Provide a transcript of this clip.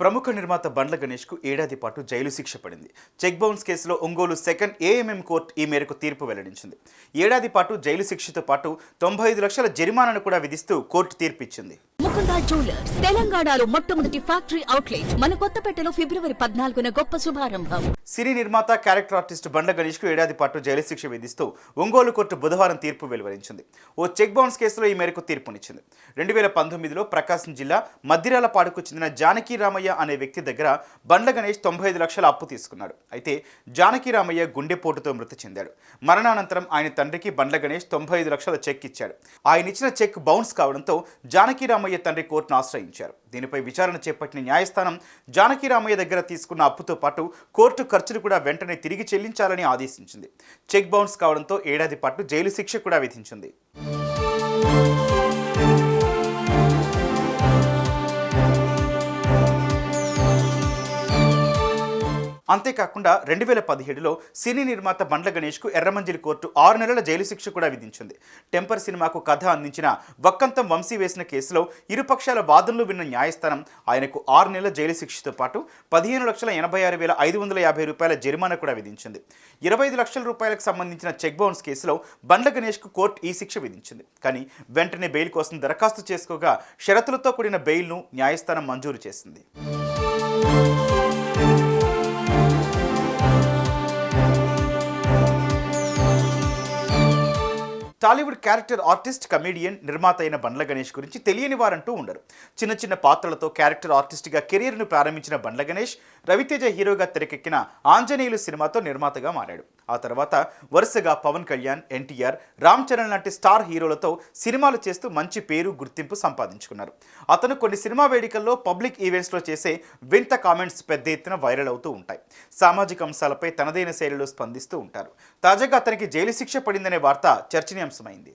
ప్రముఖ నిర్మాత బండ్ల గణేష్కు ఏడాది పాటు జైలు శిక్ష పడింది. చెక్ బౌన్స్ కేసులో ఒంగోలు సెకండ్ ఏఎంఎం కోర్టు ఈ మేరకు తీర్పు వెల్లడించింది. ఏడాది పాటు జైలు శిక్షతో పాటు తొంభై ఐదు లక్షల జరిమానాను కూడా విధిస్తూ కోర్టు తీర్పిచ్చింది. ఇచ్చింది జ్యువెలర్స్. తెలంగాణలో మొట్టమొదటి ఫ్యాక్టరీ అవుట్లెట్. మన కొత్తపేటలో ఫిబ్రవరి పద్నాలుగున గొప్ప శుభారంభం. సినీ నిర్మాత క్యారెక్టర్ ఆర్టిస్ట్ బండ్ల గణేష్కు ఏడాది పాటు జైలు శిక్ష విధిస్తూ ఒంగోలు కోర్టు బుధవారం తీర్పు వెలువరించింది. ఓ చెక్ బౌన్స్ కేసులో ఈ మేరకు తీర్పునిచ్చింది. రెండు వేల పంతొమ్మిదిలో ప్రకాశం జిల్లా మద్దిరాలపాడుకు చెందిన జానకి రామయ్య అనే వ్యక్తి దగ్గర బండ్ల గణేష్ తొంభై ఐదు లక్షల అప్పు తీసుకున్నాడు. అయితే జానకి రామయ్య గుండెపోటుతో మృతి చెందాడు. మరణానంతరం ఆయన తండ్రికి బండ్ల గణేష్ తొంభై ఐదు లక్షల చెక్ ఇచ్చాడు. ఆయన ఇచ్చిన చెక్ బౌన్స్ కావడంతో జానకి రామయ్య తండ్రి కోర్టును ఆశ్రయించారు. దీనిపై విచారణ చేపట్టిన న్యాయస్థానం జానకి రామయ్య దగ్గర తీసుకున్న అప్పుతో పాటు కోర్టు ఖర్చులు కూడా వెంటనే తిరిగి చెల్లించాలని ఆదేశించింది. చెక్ బౌన్స్ కావడంతో ఏడాది పాటు జైలు శిక్ష కూడా విధించింది. అంతేకాకుండా రెండు వేల పదిహేడులో సినీ నిర్మాత బండ్ల గణేష్కు ఎర్రమంజిలి కోర్టు ఆరు నెలల జైలు శిక్ష కూడా విధించింది. టెంపర్ సినిమాకు కథ అందించిన వక్కంతం వంశీ వేసిన కేసులో ఇరుపక్షాల వాదనలు విన్న న్యాయస్థానం ఆయనకు ఆరు నెలల జైలు శిక్షతో పాటు పదిహేను లక్షల ఎనభై ఆరు వేల ఐదు వందల యాభై రూపాయల జరిమానా కూడా విధించింది. ఇరవై ఐదు లక్షల రూపాయలకు సంబంధించిన చెక్ బౌన్స్ కేసులో బండ్ల గణేష్కు కోర్టు ఈ శిక్ష విధించింది. కానీ వెంటనే బెయిల్ కోసం దరఖాస్తు చేసుకోగా షరతులతో కూడిన బెయిల్ను న్యాయస్థానం మంజూరు చేసింది. టాలీవుడ్ క్యారెక్టర్ ఆర్టిస్ట్ కమేడియన్ నిర్మాత అయిన బండ్ల గణేష్ గురించి తెలియని వారంటూ ఉండరు. చిన్న చిన్న పాత్రలతో క్యారెక్టర్ ఆర్టిస్ట్గా కెరీర్ను ప్రారంభించిన బండ్ల గణేష్ రవితేజ హీరోగా తెరకెక్కిన ఆంజనేయులు సినిమాతో నిర్మాతగా మారాడు. ఆ తర్వాత వరుసగా పవన్ కళ్యాణ్ ఎన్టీఆర్ రామ్ చరణ్ లాంటి స్టార్ హీరోలతో సినిమాలు చేస్తూ మంచి పేరు గుర్తింపు సంపాదించుకున్నారు. అతను కొన్ని సినిమా వేడుకల్లో పబ్లిక్ ఈవెంట్స్లో చేసే వింత కామెంట్స్ పెద్ద ఎత్తున వైరల్ అవుతూ ఉంటాయి. సామాజిక అంశాలపై తనదైన శైలిలో స్పందిస్తూ ఉంటారు. తాజాగా అతనికి జైలు శిక్ష పడిందనే వార్త చర్చనీయాంశమైంది.